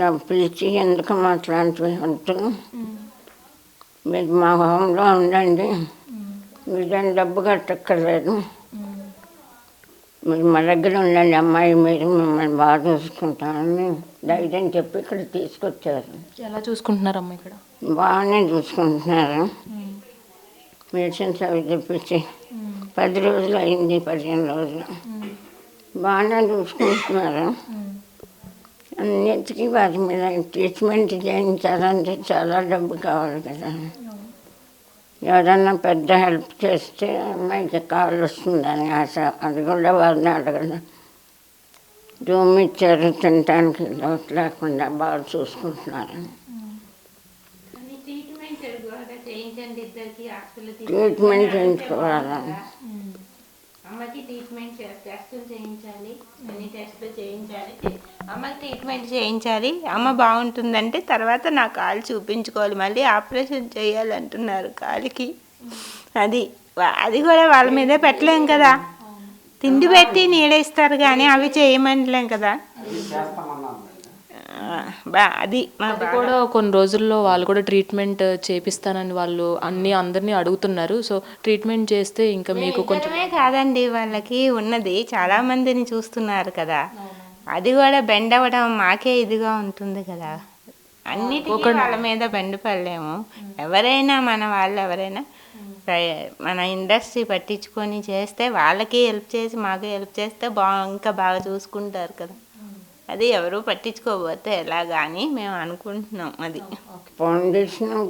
నా పిలిచి ఎందుకు మాట్లాడుతూ వద్దు మీరు మా హోంలో ఉండండి. మీరేం డబ్బు కట్టక్కర్లేదు. మీరు మా దగ్గర ఉండండి. అమ్మాయి మీరు మిమ్మల్ని బాగా చూసుకుంటానని ధైర్యం చెప్పి ఇక్కడ తీసుకొచ్చారు. ఎలా చూసుకుంటున్నారమ్మా ఇక్కడ? బాగానే చూసుకుంటున్నారు. మెడిసిన్స్ అవి తెప్పించి పది రోజులు అయింది పదిహేను రోజులు. బాగానే చూసుకుంటున్నారు. అన్నిటికీ వాటి మీద ట్రీట్మెంట్ చేయించాలంటే చాలా డబ్బు కావాలి కదా ఎవరన్నా పెద్ద హెల్ప్ చేస్తే అమ్మాయికి కాళ్ళు వస్తుందని ఆశ అది కూడా వారిని అడగడం రూమ్ ఇచ్చారు తినటానికి లోటు లేకుండా బాగా చూసుకుంటున్నారు అని ట్రీట్మెంట్ కూడా చేయించండి ఇద్దరికి హాస్పిటల్ ట్రీట్మెంట్ చేయించుకోవాలి అమ్మకి ట్రీట్మెంట్ టెస్టులు చేయించాలి. అన్ని టెస్టులు చేయించాలి. అమ్మకి ట్రీట్మెంట్ చేయించాలి. అమ్మ బాగుంటుందంటే తర్వాత నా కాలు చూపించుకోవాలి. మళ్ళీ ఆపరేషన్ చేయాలంటున్నారు కాలికి. అది వా- అది కూడా వాళ్ళ మీదే పెట్టలేం కదా. తిండి పెట్టి నీడ ఇస్తారు కానీ అవి చేయమంటలేం కదా. బా అది అది కూడా కొన్ని రోజుల్లో వాళ్ళు కూడా ట్రీట్మెంట్ చేపిస్తానని వాళ్ళు అన్ని అందరినీ అడుగుతున్నారు. సో ట్రీట్మెంట్ చేస్తే ఇంకా మీకు కొంచెం ఇద్దరమే కాదండి వాళ్ళకి ఉన్నది. చాలా మందిని చూస్తున్నారు కదా. అది కూడా బెండ్ అవ్వడం మాకే ఇదిగా ఉంటుంది కదా. అన్నిటికీ వాళ్ళ మీద బెండ్ పడలేము. ఎవరైనా మన వాళ్ళు ఎవరైనా మన ఇండస్ట్రీ పట్టించుకొని చేస్తే వాళ్ళకి హెల్ప్ చేసి మాకు హెల్ప్ చేస్తే బా ఇంకా బాగా చూసుకుంటారు కదా. అది ఎవరు పట్టించుకోకపోతే ఎలాగా అని మేము అనుకుంటున్నాం అది. ఫౌండేషన్